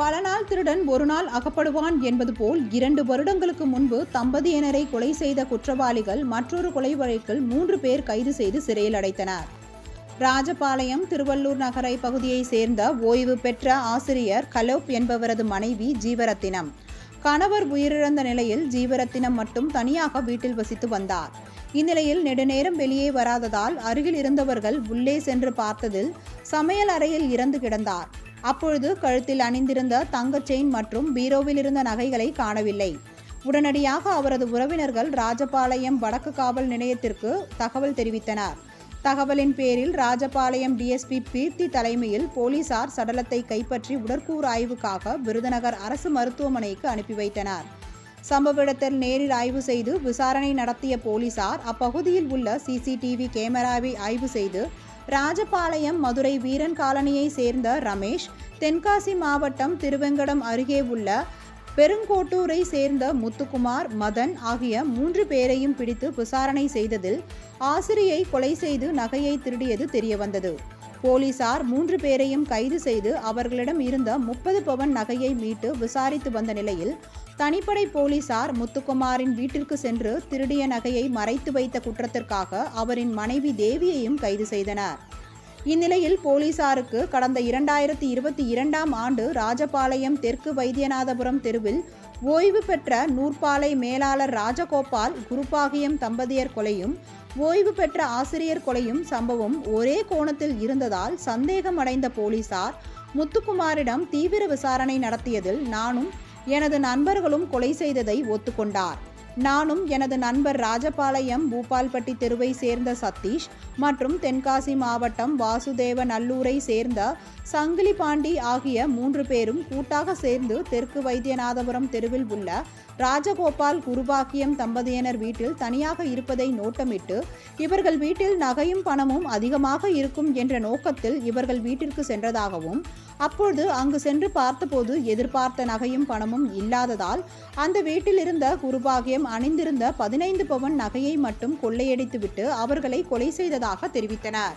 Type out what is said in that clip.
பல நாள் திருடன் ஒரு நாள் அகப்படுவான் என்பது போல் இரண்டு வருடங்களுக்கு முன்பு தம்பதியினரை கொலை செய்த குற்றவாளிகள் மற்றொரு கொலை வழக்கில் மூன்று பேர் கைது செய்து சிறையில் அடைத்தனர். ராஜபாளையம் திருவள்ளூர் நகரை பகுதியைச் சேர்ந்த ஓய்வு பெற்ற ஆசிரியர் கலோப் என்பவரது மனைவி ஜீவரத்தினம். கணவர் உயிரிழந்த நிலையில் ஜீவரத்தினம் மட்டும் தனியாக வீட்டில் வசித்து வந்தார். இந்நிலையில் நெடுநேரம் வெளியே வராததால் அருகில் இருந்தவர்கள் உள்ளே சென்று பார்த்ததில் சமையல் அறையில் இறந்து கிடந்தார். அப்பொழுது கழுத்தில் அணிந்திருந்த தங்கச் செயின் மற்றும் பீரோவில் இருந்த நகைகளை காணவில்லை. உடனடியாக அவரது உறவினர்கள் ராஜபாளையம் வடக்கு காவல் நிலையத்திற்கு தகவல் தெரிவித்தனர். தகவலின் பேரில் ராஜபாளையம் டிஎஸ்பி பீர்த்தி தலைமையில் போலீசார் சடலத்தை கைப்பற்றி உடற்கூறு ஆய்வுக்காக விருதுநகர் அரசு மருத்துவமனைக்கு அனுப்பி வைத்தனர். சம்பவ இடத்தில் நேரில் ஆய்வு செய்து விசாரணை நடத்திய போலீசார் அப்பகுதியில் உள்ள சிசிடிவி கேமராவை ஆய்வு செய்து ராஜபாளையம் மதுரை வீரன் காலனியை சேர்ந்த ரமேஷ் தென்காசி மாவட்டம் திருவெங்கடம் அருகே உள்ள பெருங்கோட்டூரை சேர்ந்த முத்துக்குமார் மதன் ஆகிய மூன்று பேரையும் பிடித்து விசாரணை செய்ததில் ஆசிரியை கொலை செய்து நகையை திருடியது தெரியவந்தது. போலீசார் மூன்று பேரையும் கைது செய்து அவர்களிடம் இருந்த முப்பது பவன் நகையை மீட்டு விசாரித்து வந்த நிலையில் தனிப்படை போலீசார் முத்துக்குமாரின் வீட்டிற்கு சென்று திருடிய நகையை மறைத்து வைத்த குற்றத்திற்காக அவரின் மனைவி தேவியையும் கைது செய்தனர். இந்நிலையில் போலீசாருக்கு கடந்த இரண்டாயிரத்தி இருபத்தி இரண்டாம் ஆண்டு ராஜபாளையம் தெற்கு வைத்தியநாதபுரம் தெருவில் ஓய்வு பெற்ற நூற்பாலை மேலாளர் ராஜகோபால் குருபாகியம் தம்பதியர் கொலையும் ஓய்வு பெற்ற ஆசிரியர் கொலையும் சம்பவம் ஒரே கோணத்தில் இருந்ததால் சந்தேகமடைந்த போலீசார் முத்துக்குமாரிடம் தீவிர விசாரணை நடத்தியதில் நானும் எனது நண்பர்களும் கொலை செய்ததை ஒத்துக்கொண்டார். நானும் எனது நண்பர் ராஜபாளையம் பூபால்பட்டி தெருவை சேர்ந்த சதீஷ் மற்றும் தென்காசி மாவட்டம் வாசுதேவ நல்லூரை சேர்ந்த சங்கிலி பாண்டி ஆகிய மூன்று பேரும் கூட்டாக சேர்ந்து தெற்கு வைத்தியநாதபுரம் தெருவில் உள்ள ராஜகோபால் குருபாக்கியம் தம்பதியினர் வீட்டில் தனியாக இருப்பதை நோட்டமிட்டு இவர்கள் வீட்டில் நகையும் பணமும் அதிகமாக இருக்கும் என்ற நோக்கத்தில் இவர்கள் வீட்டிற்கு சென்றதாகவும் அப்பொழுது அங்கு சென்று பார்த்தபோது எதிர்பார்த்த நகையும் பணமும் இல்லாததால் அந்த வீட்டில் இருந்த குருபாகியம் அணிந்திருந்த பதினைந்து பவன் நகையை மட்டும் கொள்ளையடித்துவிட்டு அவர்களை கொலை செய்ததாக தெரிவித்தனர்.